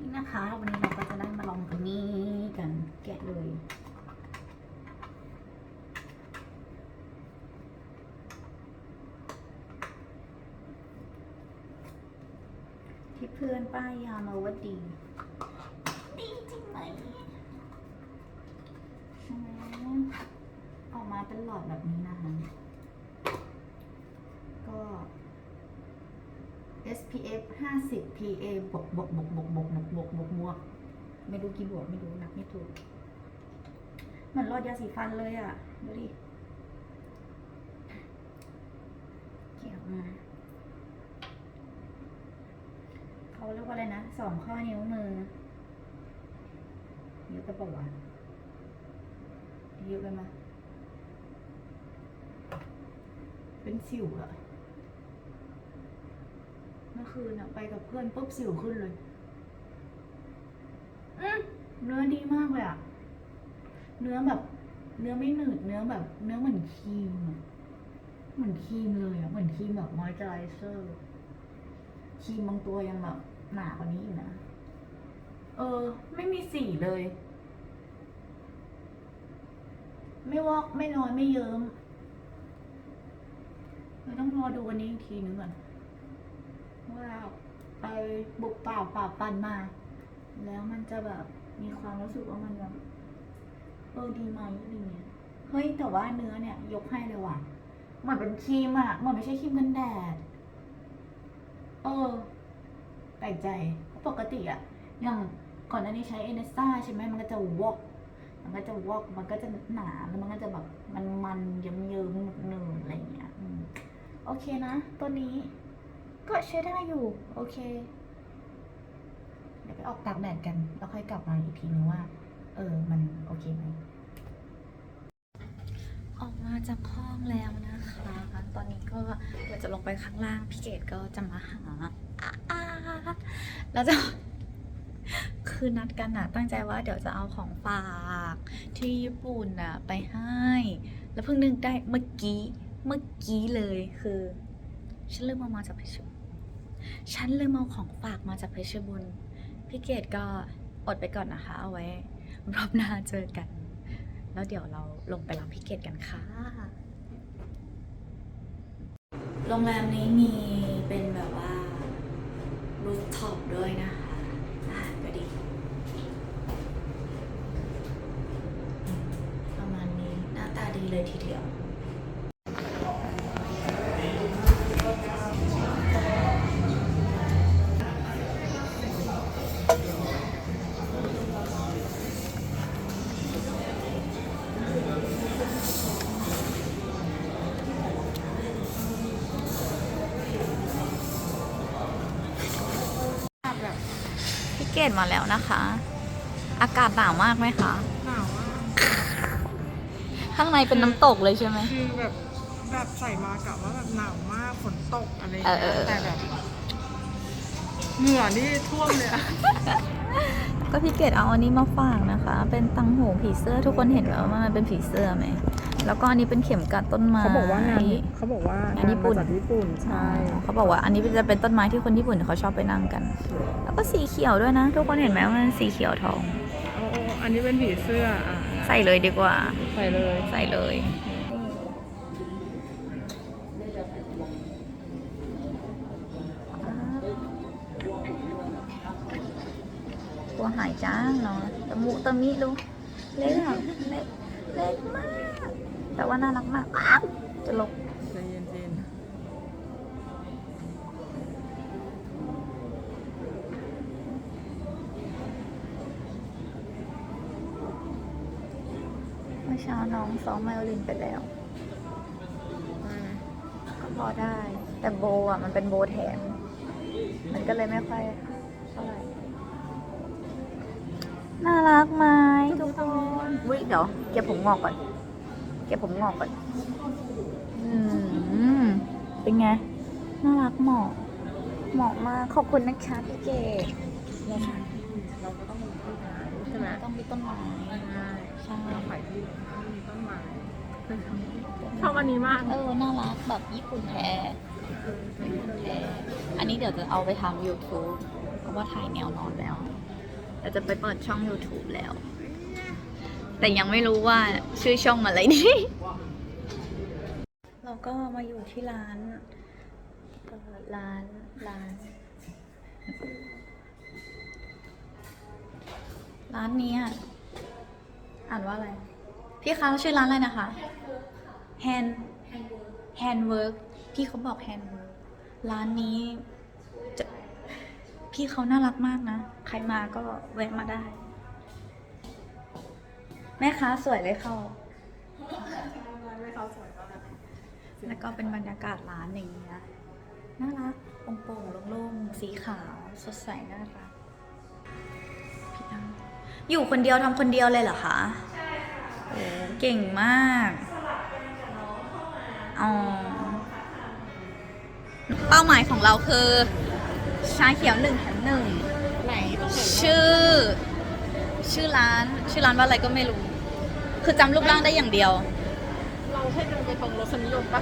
นี่นะคะ วันนี้เราก็จะได้มาลองตัวนี้กันแกะเลยที่เพื่อนป้ายยามาว่าดี ดีจริงไหมใช่ไหมออกมาเป็นหลอดแบบนี้นะคะ ก็ SPF 50 PA บวกบวกบวกบวกบวกบวกบวกบวกบวกไม่รู้กี่บวกไม่รู้นับไม่ถูกเหมือนหลอดยาสีฟันเลยอะ ดูดิเกี่ยวมาเขาเรียกว่าอะไรนะสองข้อนิ้วมือเยอะไปปะวะเยอะไปไหมยเป็นสิวอะเมื่อ คืนอะไปกับเพื่อนปุ๊บสิวขึ้นเลย อืมเนื้อดีมากเลยอะเนื้อแบบ เนื้อไม่หนืดเนื้อแบบ เนื้อเหมือนครีมอะเหมือนครีมเลยอะเหมือนครีมแบบมอยเจอไรเซอร์ครีมบางตัวยังแบบหนากว่านี้อยู่นะเออ ไม่มีสีเลย ไม่วอกไม่น้อยไม่เยิ้มเราต้องรอดูวันนี้อีกทีนึงก่อน ว่าไปบุกป่าป่าปันมา แล้วมันจะแบบมีความรู้สึกว่ามันแบบเออดีไหมอะไรเงี้ยเฮ้ยแต่ว่าเนื้อเนี่ย ยกให้เลยว่ะเหมือนเป็นครีมอะเหมือนไม่ใช่ครีมกันแดด เออแปลกใจเพราะปกติอะอย่างก่อนหน้านี้ใช้เอเนสตาใช่ไหมมันก็จะวอก มันก็จะวอก มันก็จะหนาแล้วมันก็จะแบบมันมันเยิ้มเยิ้มๆหนืดๆอะไรอย่างเงี้ยโอเคนะ ตัวนี้ ก็ใช้ได้อยู่ โอเค เดี๋ยวไปออกตากแดดกัน แล้วค่อยกลับมาอีกทีนึงว่า เออ มันโอเคไหม ออกมาจากห้องแล้วนะคะ ตอนนี้ก็เดี๋ยวจะลงไปข้างล่าง พี่เกดก็จะมาหาอ่าแล้วจะคือนัดกันอะตั้งใจว่าเดี๋ยวจะเอาของฝากที่ญี่ปุ่นอะไปให้ แล้วเพิ่งนึกได้เมื่อกี้ เมื่อกี้เลยคือ ฉันลืมเอามาจากเพชร ฉันลืมเอาของฝากมาจากเพชรบุรีพี่เกดก็อดไปก่อนนะคะ เอาไว้ รอบหน้าเจอกัน แล้วเดี๋ยวเราลงไปรับพี่เกดกันค่ะ โรงแรมนี้มีเป็นแบบว่ารูฟท็อปด้วยนะคะอะก็ดี ประมาณนี้หน้าตาดีเลยทีเดียว เกดมาแล้วนะคะ อากาศหนาวมากไหมคะหนาวมากข้างในเป็นน้ำตกเลยใช่ไหม คือแบบแบบใส่มากะว่าแบบหนาวมากฝนตกอะไรอย่างเอเงี้อเออเออยแต่แบบเหงื่อนี่ท่วมเลยอะก็พี่เกดเอาอันนี้มาฝากนะคะ เป็นตังหูผีเสื้อทุกคนเห็นไหมว่ามันเป็นผีเสื้อไหม แล้วก็อันนี้เป็นเข็มกัดต้นไม้ เขาบอกว่างานเขาบอกว่างานญี่ปุ่นมาจากญี่ปุ่นใช่ เขาบอกว่าอันนี้จะเป็นต้นไม้ที่คนญี่ปุ่นเขาชอบไปนั่งกัน แล้วก็สีเขียวด้วยนะ ทุกคนเห็นไหมว่ามันสีเขียวทองโอ้โอ้อันนี้เป็นผีเสื้ออะใส่เลยดีกว่า ใส่เลยใส่เลยตัวหายจ้างเนาะตะมุตะมิดูเล็กอะเล็กเล็กมาก แต่ว่าน่ารักมากอ้าวจะลกใจเย็นเมื่อเช้าน้องซ้อมไมโอลินไปแล้วๆได้ไหมก็พอได้ แต่โบอะมันเป็นโบแถม มันก็เลยไม่ค่อยเท่าไหร่น่ารักไหมทุกคนวิเดี๋ยวเก็บผมงอกก่อน เก็บผมงอกก่อน อืม เป็นไง น่ารักเหมาะ เหมาะมาก ขอบคุณนะคะพี่เกดเนี่ยค่ะเราก็ต้องมีต้นไม้ใช่ไหมต้องมีต้นไม้ใช่ใช่เราขายที่มีต้นไม้ชอบอันนี้มาก เออ น่ารักแบบญี่ปุ่นแท้เอันนี้เดี๋ยวจะเอาไปทำ YouTube เพราะว่าถ่ายแนวนอนแล้ว เดี๋ยวจะไปเปิดช่อง YouTube แล้ว แต่ยังไม่รู้ว่าชื่อช่องอะไรดี เราก็มาอยู่ที่ร้านร้านร้าน ร้านนี้อะอ่านว่าอะไร พี่คะชื่อร้านอะไรนะคะ Hand Handwork พี่เขาบอก Handwork ร้านนี้จะพี่เขาน่ารักมากนะ ใครมาก็แวะมาได้ แม่ค้าสวยเลยเขาแล้วก็เป็นบรรยากาศร้านอย่างเงี้ยน่ารักโปร่งๆโล่งๆสีขาว สดใสน่ารักพี่อ้ำอยู่คนเดียวทำคนเดียวเลยเหรอคะใช่ค่ะโอ้เก่งมากอ๋อเป้าหมายของเราคือ ชาเขียวหนึ่งแถมหนึ่งไหนต้องไหนชื่อ ชื่อร้าน ชื่อร้านว่าอะไรก็ไม่รู้ คือจำรูปร่างได้อย่างเดียว เราให้เดินไปตรงรสนิยมปะ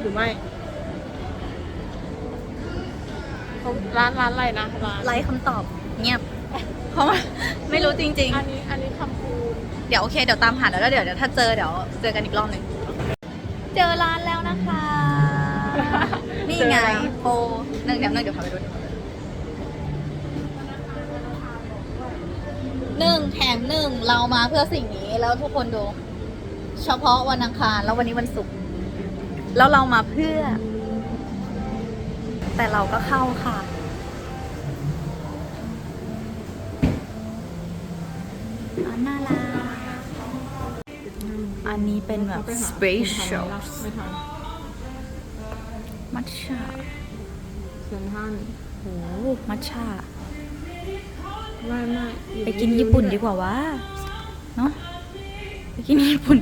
หรือไม่เขาร้านร้านอะไรนะร้านไลค์คำตอบเงียบ เพราะว่า ไม่รู้จริง อันนี้อันนี้คำพูนๆ เดี๋ยวโอเค เดี๋ยวตามหาแล้วแล้วเดี๋ยวเดี๋ยวถ้าเจอเดี๋ยวเจอกันอีกรอบหนึ่งเจอร้านแล้วนะคะ นี่ไงโปรหนึ่งแถมหนึ่งเดี๋ยวพาไปดู หนึ่งแถมหนึ่งเรามาเพื่อสิ่งนี้แล้วทุกคนดู เฉพาะวันอังคารแล้ววันนี้วันศุกร์แล้วเรามาเพื่อ แต่เราก็เข้าค่ะอันน่ารักอันนี้เป็นแบบขาไปหา special ไม่ทันมัทฉะเซนทันโอ้มัทฉะ ไม่ไม่อยู่ไปกินญี่ปุ่นดีกว่าวะเนาะไปกินญี่ปุ่น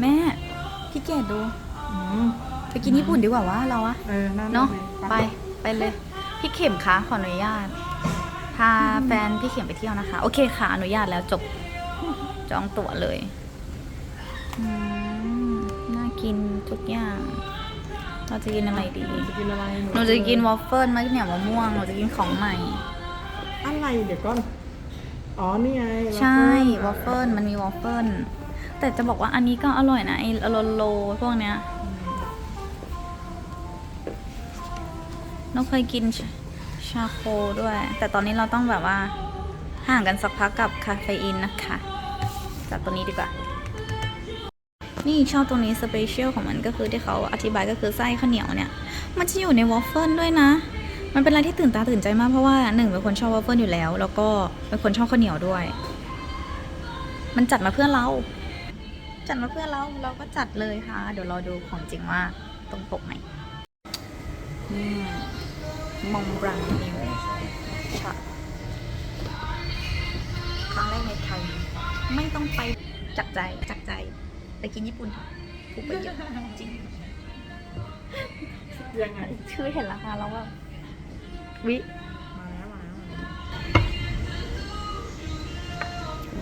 แม่พี่เกดดูอืมไปกินญี่ปุ่นดีกว่าวะเราอะเออนั่นเนาะลยไปไปเลย พี่เข็มคะขออนุญาตพาแฟนพี่เข็มไปเที่ยวนะคะ โอเคค่ะอนุญาตแล้วจบจองตั๋วเลยอืมน่ากินทุกอย่าง เราจะกินอะไรดี จะกินอะไรหนูจะกินวอฟเฟิลมะเหนียวมะม่วงหนูจะกินของใหม่ อะไรเดี๋ยวก่อนอ๋อนี่ไงใช่วอฟเฟิลมันมีวอฟเฟิลแต่จะบอกว่าอันนี้ก็อร่อยนะไอ้โลโลพวกเนี้ยเราเคยกินชาชาโคด้วย แต่ตอนนี้เราต้องแบบว่าห่างกันสักพักกับคาเฟอีนนะคะจากตัวนี้ดีกว่า นี่ชอบตรงนี้สเปเชียลของมันก็คือที่เขาอธิบายก็คือไส้ข้าวเหนียวเนี่ย มันจะอยู่ในวอฟเฟิลด้วยนะ มันเป็นอะไรที่ตื่นตาตื่นใจมากเพราะว่าหนึ่งเป็นคนชอบวอฟเฟิลอยู่แล้ว แล้วก็เป็นคนชอบข้าวเหนียวด้วย มันจัดมาเพื่อเรา จัดมาเพื่อเราเราก็จัดเลยค่ะ เดี๋ยวรอดูของจริงว่าตรงปกไหนนี่มองบรังนิวชะครั้งแรกในไทย ไม่ต้องไปจากใจจากใจไปกินญี่ปุ่นถูกไปเยอะจริงยังไงชื่อเห็นราคาแล้วว่า วิมาแล้วมาแล้วมา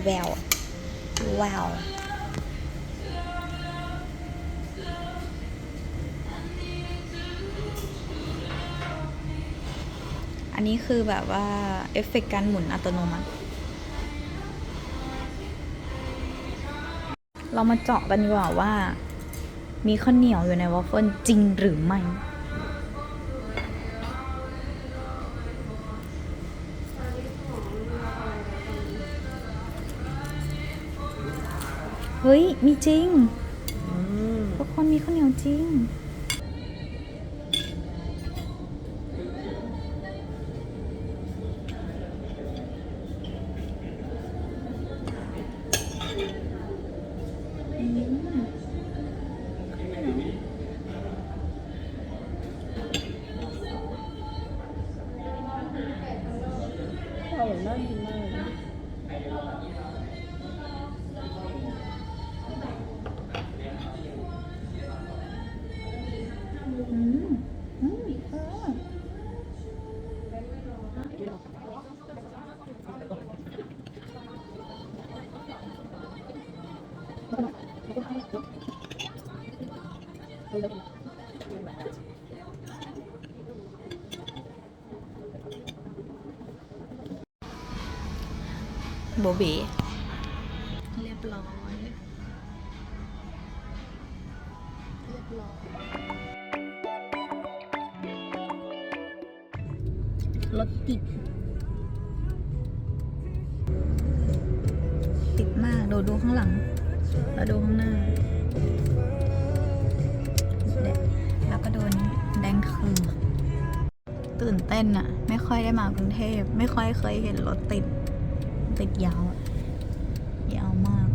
แวววแววอันนี้คือแบบว่า เอฟเฟกต์การหมุนอัตโนมัติ เรามาเจาะกันดีกว่าว่า มีข้าวเหนียวอยู่ในวอฟเฟิลจริงหรือไม่ เฮ้ย มีจริงอืมทุกคนมีข้าวเหนียวจริงอร่อ โบเบเรียบร้อย เรียบร้อย รถติด ติดมาก โดดูข้างหลัง แล้วดูข้างหน้า แล้วก็โดนแดงคือตื่นเต้นอะไม่ค่อยได้มากรุงเทพ ไม่ค่อยเคยเห็นรถติด ติดยาวอะยาวมาก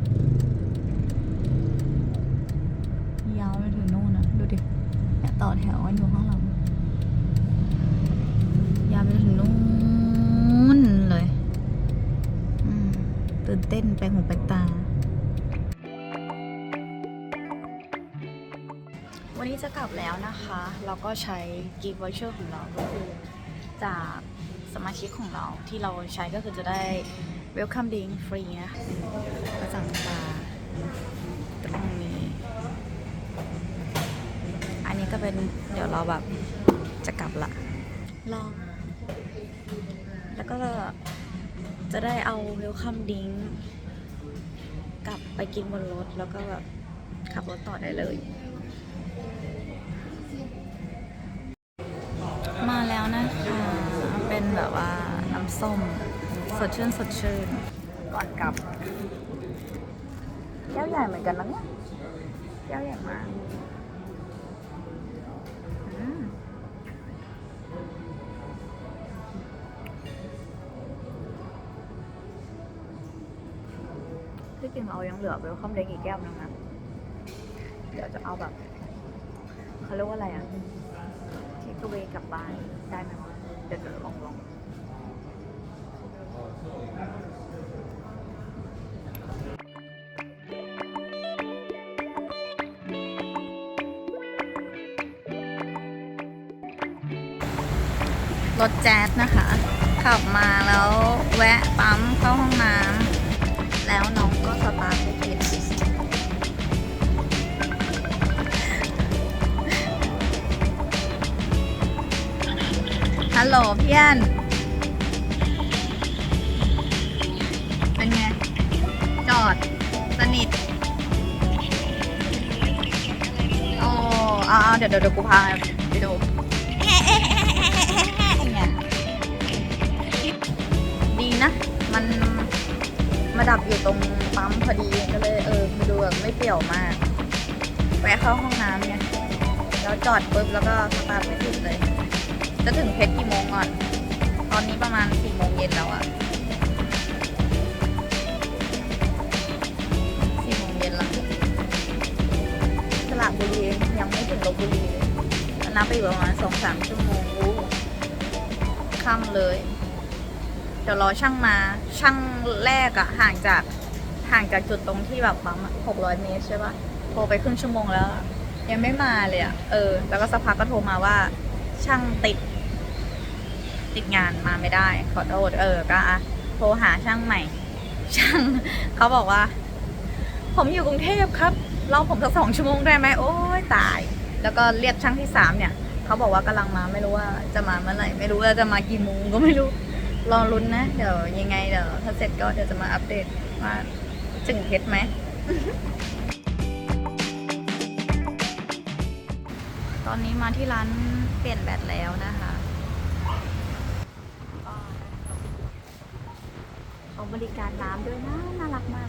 ยาวไปถึงโน่นนะดูดิต่อแถวกันอยู่ข้างหลัง ยาวไปถึงนู่นเลย ตื่นเต้นไปหูไปตา กลับแล้วนะคะ เราก็ใช้ gift voucher ของเราก็คือจากสมาชิกของเราที่เราใช้ก็คือจะได้ welcome drink ฟรีนะกระจังตาตรงนี้ อันนี้ก็เป็นเดี๋ยวเราแบบจะกลับละลอง แล้วก็จะได้เอา welcome drink กลับไปกินบนรถแล้วก็แบบขับรถต่อได้เลย แบบว่าน้ำส้ม สดชื่นสดชื่นก่อนกลับแก้วใหญ่เหมือนกันนะเนี่ยแก้วใหญ่มากอืมที่จริงเรายังเหลือเวลคัมเด็กอีกแก้วนึงนะเดี๋ยวจะเอาแบบเขาเรียกว่าอะไรอะเทคเวกลับบ้านได้ไหมวะเดี๋ยวจะลองลอง รถแจ๊สนะคะ ขับมาแล้วแวะปั๊มเข้าห้องน้ำแล้วน้องก็สตาร์ทไม่ติดฮัลโหลเพี่อนเป็นไง จอด สนิท โอ้เอาเอาเดี๋ยวเดี๋ยวเดี๋ยวกูพาไปดู มันมาดับอยู่ตรงปั๊มพอดีก็เลยเออมาดูแบบไม่เปรี่ยวมากแวะเข้าห้องน้ำไงแล้วจอดปุ๊บแล้วก็สตาร์ทไม่ติดเลย จะถึงเพชรกี่โมงก่อน ตอนนี้ประมาณสี่โมงเย็นแล้วอะสี่โมงเย็นแล้วสระบุรียังไม่ถึงลบบุรีนับไปอยู่ประมาณสองสามชั่วโมงรู้ค่ำเลย เดี๋ยวรอช่างมาช่างแรกอะห่างจากห่างจากจุดตรงที่แบบปั๊มหกร้อยเมตรใช่ปะโทรไปครึ่งชั่วโมงแล้วอะยังไม่มาเลยอะเออ แล้วก็สักพักก็โทรมาว่า ช่างติด ติดงานมาไม่ได้ ขอโทษเออก็อะโทรหาช่างใหม่ ช่างเขาบอกว่า ผมอยู่กรุงเทพครับรอผมสักสองชั่วโมงได้ไหมโอ้ยตาย แล้วก็เรียกช่างที่สามเนี่ยเขาบอกว่ากำลังมาไม่รู้ว่าจะมาเมื่อไหร่ไม่รู้ว่าจะมากี่โมงก็ไม่รู้ รอรุ้นนะ เดี๋ยวยังไงเดี๋ยวถ้าเสร็จก็เดี๋ยวจะมาอัปเดตว่าถึงเพชรไหม ตอนนี้มาที่ร้านเปลี่ยนแบตแล้วนะคะเขาบริการน้ำด้วยนะ น่ารักมาก